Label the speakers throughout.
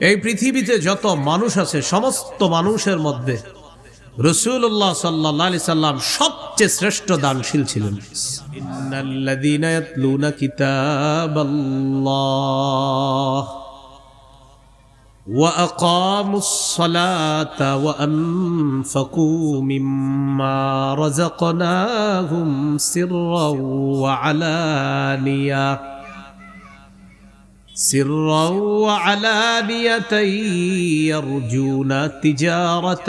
Speaker 1: এই পৃথিবীতে যত মানুষ আছে সমস্ত মানুষের মধ্যে রসুল্লাহ সাল্লাহ আলি সাল্লাম সবচেয়ে শ্রেষ্ঠ দানশীল ছিলেন ইন্নাল্লাযীনা ইয়াতলুনা কিতাবাল্লাহ وأقاموا الصلاة وأنفقوا مما رزقناهم سرا وعلانية سرا وعلانية يرجون تجارة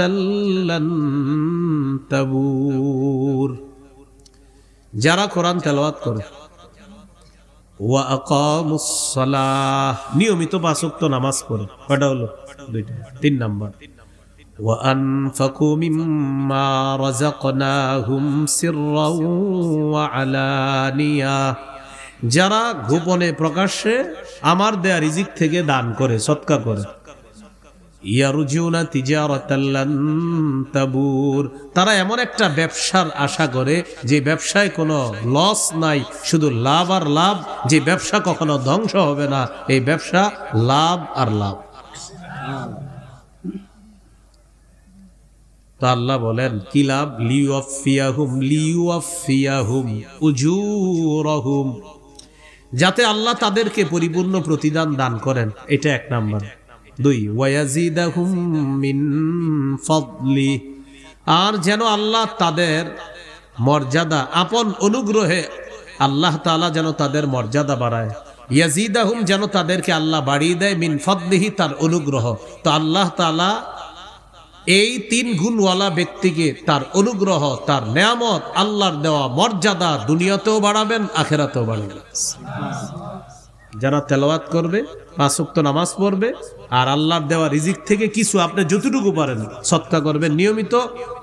Speaker 1: لن تبور যারা কোরআন তেলাওয়াত করে ওয়া আকামুস সালাহ নিয়মিত পাঁচক্ত নামাজ পড়ে কয়টা হলো দুইটা তিন নাম্বার ওয়া আনফাকু মিম্মা রাযাকনাহুম সিররাও ওয়া আলানিয়া যারা গোপনে প্রকাশ্যে আমার দেয়া রিজিক থেকে দান করে সৎকার করে। তারা এমন একটা ব্যবসার আশা করে যে ব্যবসায় কোনো লস নাই, শুধু লাভ আর লাভ। যে ব্যবসা কখনো ধ্বংস হবে না, এই ব্যবসা লাভ আর লাভ। আল্লাহ বলেন, কি লাভ? লিউফিয়াহুম লিউফিয়াহুম উজুরহুম। যাতে আল্লাহ তাদেরকে পরিপূর্ণ প্রতিদান দান করেন। এটা এক নাম্বার। দুই ফদলি। আর যেন আল্লাহ তাদের মর্যাদা, আপন অনুগ্রহে আল্লাহ তাআলা যেন তাদের মর্যাদা বাড়ায়। ইয়াজিদাহুম যেন তাদেরকে আল্লাহ বাড়িয়ে দেয়, মিন ফদলিহি, তার অনুগ্রহ। তো আল্লাহ তাআলা এই তিন গুণওয়ালা ব্যক্তিকে তার অনুগ্রহ, তার নেয়ামত, আল্লাহর দেওয়া মর্যাদা দুনিয়াতেও বাড়াবেন, আখেরাতেও বাড়াবেন। যারা তেলাওয়াত করবে পাঁচক্ত নামাজ পড়বে, আর আল্লাহর দেওয়া রিজিক থেকে কিছু আপনি যতটুকু পারেন সৎকা করবেন নিয়মিত,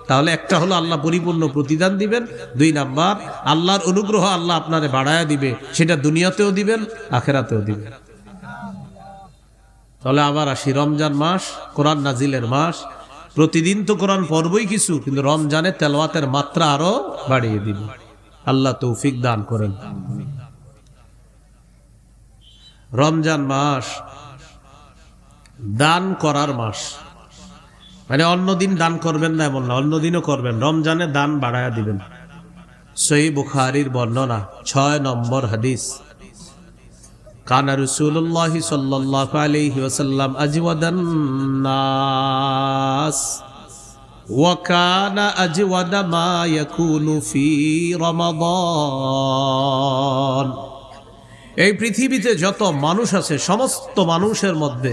Speaker 1: তাহলে একটা হলো আল্লাহ পরিপূর্ণ প্রতিদান দিবেন, দুই নাম্বার, আল্লাহর অনুগ্রহ আল্লাহ আপনারে বাড়ায়া দিবে, সেটা দুনিয়াতেও দিবেন, আখেরাতেও দিবেন। তাহলে আবার আসি, রমজান মাস, কোরআন নাজিলের মাস প্রতিদিন তো কোরআন পর্বই কিছু, কিন্তু রমজানে তেলাওয়াতের মাত্রা আরও বাড়িয়ে দিবে। আল্লাহ তৌফিক দান করেন। রমজান মাস দান করার মাস। মানে অন্যদিন দান করবেন না এমন না অন্যদিনও করবেন। রমজানে দান বাড়ায়া দিবেন। সই বুখারির বর্ণনা, ছয় নম্বর হাদিস। কানা রসুল্লাহ সাল্লাহ আলহি ওসাল্লাম আজওয়াদান নাস وكان أجود ما يكون في رمضان এই পৃথিবীতে যত মানুষ আছে সমস্ত মানুষের মধ্যে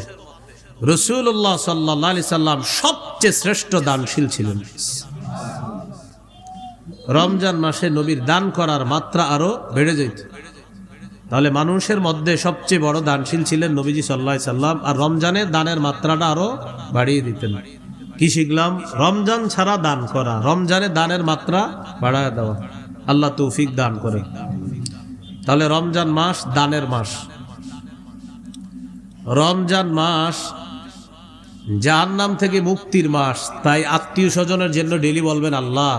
Speaker 1: রসুল্লাহ সাল্লাহ আলি সাল্লাম সবচেয়ে শ্রেষ্ঠ দানশীল ছিলেন রমজান মাসে নবীর দান করার মাত্রা আরো বেড়ে যেত তাহলে মানুষের মধ্যে সবচেয়ে বড় দানশীল ছিলেন নবীজি সাল্লাহ সাল্লাম, আর রমজানে দানের মাত্রাটা আরও বাড়িয়ে দিতেন। কি শিখলাম? রমজান ছাড়া দান করা, রমজানে দানের মাত্রা বাড়ায় দেওয়া। আল্লাহ তৌফিক দান করে। তাহলে রমজান মাস দানের মাস। রমজান মাস যার নাম থেকে মুক্তির মাস, তাই আত্মীয় স্বজনের জন্য ডেলি বলবেন, আল্লাহ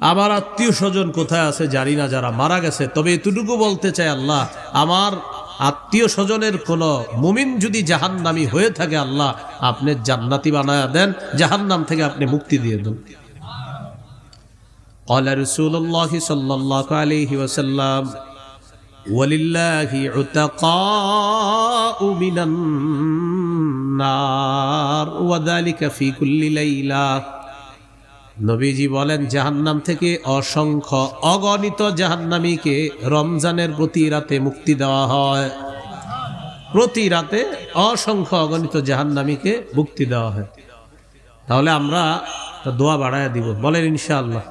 Speaker 1: আমার আত্মীয় স্বজন কোথায় আছে জানি না যারা মারা গেছে তবে এতটুকু বলতে চাই আল্লাহ আমার আত্মীয় স্বজনের কোন মুমিন যদি জাহান্নামি হয়ে থাকে আল্লাহ আপনি জান্নাতি বানায়া দেন জাহান্নাম থেকে আপনি মুক্তি দিয়ে দেন قال رسول الله صلى الله عليه وسلم ولله عتقاء من النار وذلك في كل ليله নবীজি বলেন, জাহান্নাম থেকে অসংখ্য অগণিত জাহান্নামীকে রমজানের প্রতি রাতে মুক্তি দেওয়া হয়। প্রতি রাতে অসংখ্য অগণিত জাহান্নামীকে মুক্তি দেওয়া হয়। তাহলে আমরা দোয়া বাড়ায় দিব। বলেন ইনশাআল্লাহ।